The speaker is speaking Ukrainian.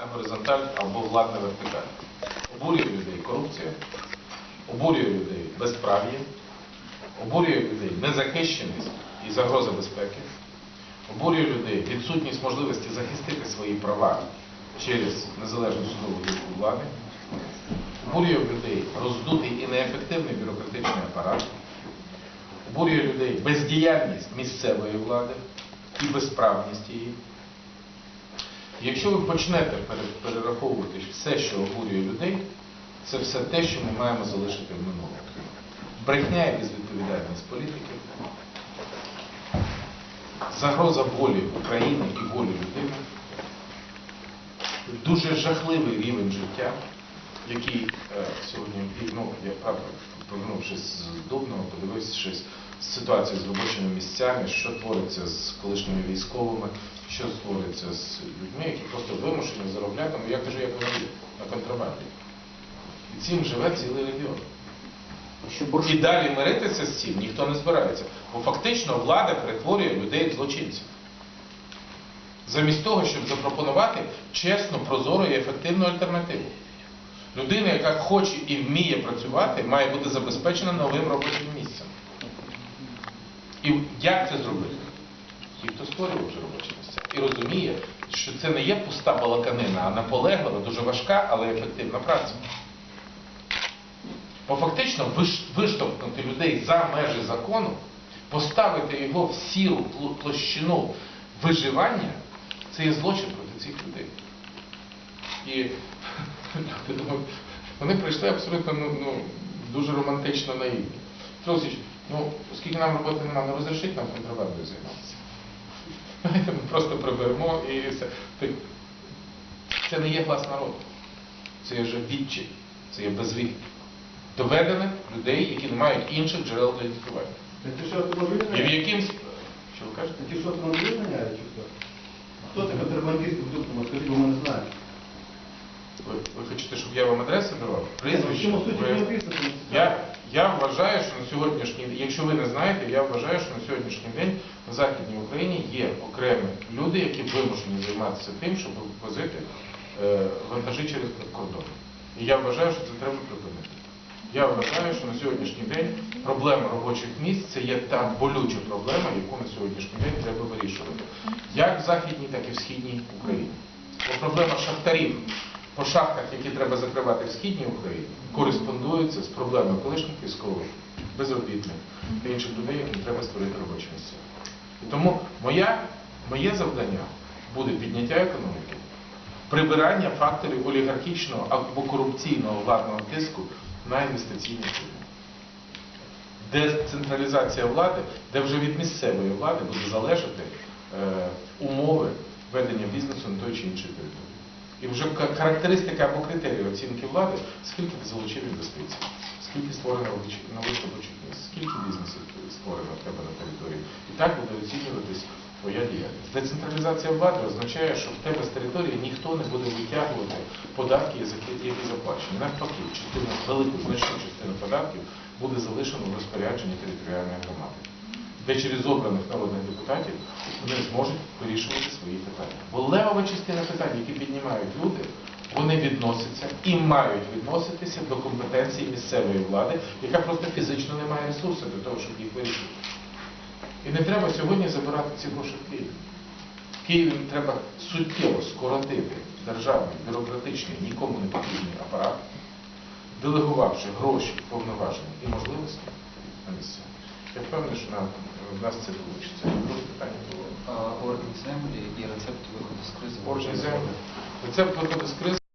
власна горизонталь або владна вертикаль. Обурює людей корупція, обурює людей безправ'я, обурює людей незахищеність і загроза безпеки, обурює людей відсутність можливості захистити свої права через незалежну судову гілку влади, обурює людей роздутий і неефективний бюрократичний апарат, обурює людей бездіяльність місцевої влади і безправність її. Якщо ви почнете перераховувати все, що обурює людей, це все те, що ми маємо залишити в минулому. Брехня і безвідповідальність політиків, загроза волі України і волі людини, дуже жахливий рівень життя, який е, сьогодні, ну, я правда, повернувшись з Дубного, подивившись ситуацію з робочими місцями, що твориться з колишніми військовими, що твориться з людьми, які просто вимушені заробляти, ну я кажу, як вони на контрабанді. І цим живе цілий регіон. І далі миритися з цим ніхто не збирається. Бо фактично влада перетворює людей в злочинців. Замість того, щоб запропонувати чесну, прозору і ефективну альтернативу. Людина, яка хоче і вміє працювати, має бути забезпечена новим робочим місцем. І як це зробити? Ті, хто створював вже робочі місця. І розуміє, що це не є пуста балаканина, а наполеглива, дуже важка, але ефективна праця. Бо фактично виштовхнути людей за межі закону, поставити його в сіру площину виживання, це є злочин проти цих людей. І вони прийшли абсолютно ну, ну, дуже романтично наївні. Петро ну, оскільки нам роботи немає, не розрішить нам контрабандою займатися. Ми просто приберемо і все. Це не є глас народу. Це є вже відчай, це є безвік. Доведених людей, які не мають інших джерел для автомобілі І в міняють? яким сп- що ви кажете? Ті, що автомобілі чи хто? Хто це контрабандист в Дубному? Скажіть, бо ми не знаємо. Ви, хочете, щоб я вам адреси давав? Прізвище? Ви- Я, я вважаю, що на сьогоднішній якщо ви не знаєте, я вважаю, що на сьогоднішній день в Західній Україні є окремі люди, які вимушені займатися тим, щоб возити е, вантажі через кордон. І я вважаю, що це треба припинити. Я вважаю, що на сьогоднішній день проблема робочих місць це є та болюча проблема, яку на сьогоднішній день треба вирішувати. Як в Західній, так і в Східній Україні. Бо проблема шахтарів по шахтах, які треба закривати в Східній Україні, кореспондується з проблемою колишніх військових, безробітних та інших людей, яким треба створити робочі місця. І тому моя, моє завдання буде підняття економіки, прибирання факторів олігархічного або корупційного владного тиску на інвестиційні фірми. Децентралізація влади, де вже від місцевої влади буде залежати е, умови ведення бізнесу на той чи іншій території. І вже характеристика або критерії оцінки влади, скільки ти залучив інвестицій, скільки створено нових робочих місць, скільки бізнесів створено в тебе на території. І так буде оцінюватись твоя діяльність. Децентралізація влади означає, що в тебе з території ніхто не буде витягувати податки, які заплачені. Навпаки, частину, велику значну частину податків буде залишено в розпорядженні територіальної громади де через обраних народних депутатів вони зможуть вирішувати свої питання. Бо левова частина питань, піднімають люди, вони відносяться і мають відноситися до компетенції місцевої влади, яка просто фізично не має ресурсу для того, щоб їх вирішити. І не треба сьогодні забирати ці гроші в Київ. В Києві треба суттєво скоротити державний, бюрократичний, нікому не потрібний апарат, делегувавши гроші, повноваження і можливості на місця. Я впевнений, що нам, в нас це вийде. Питання було. Орден землі і рецепт виходу з кризи. Орден землі. Рецепт виходу з кризи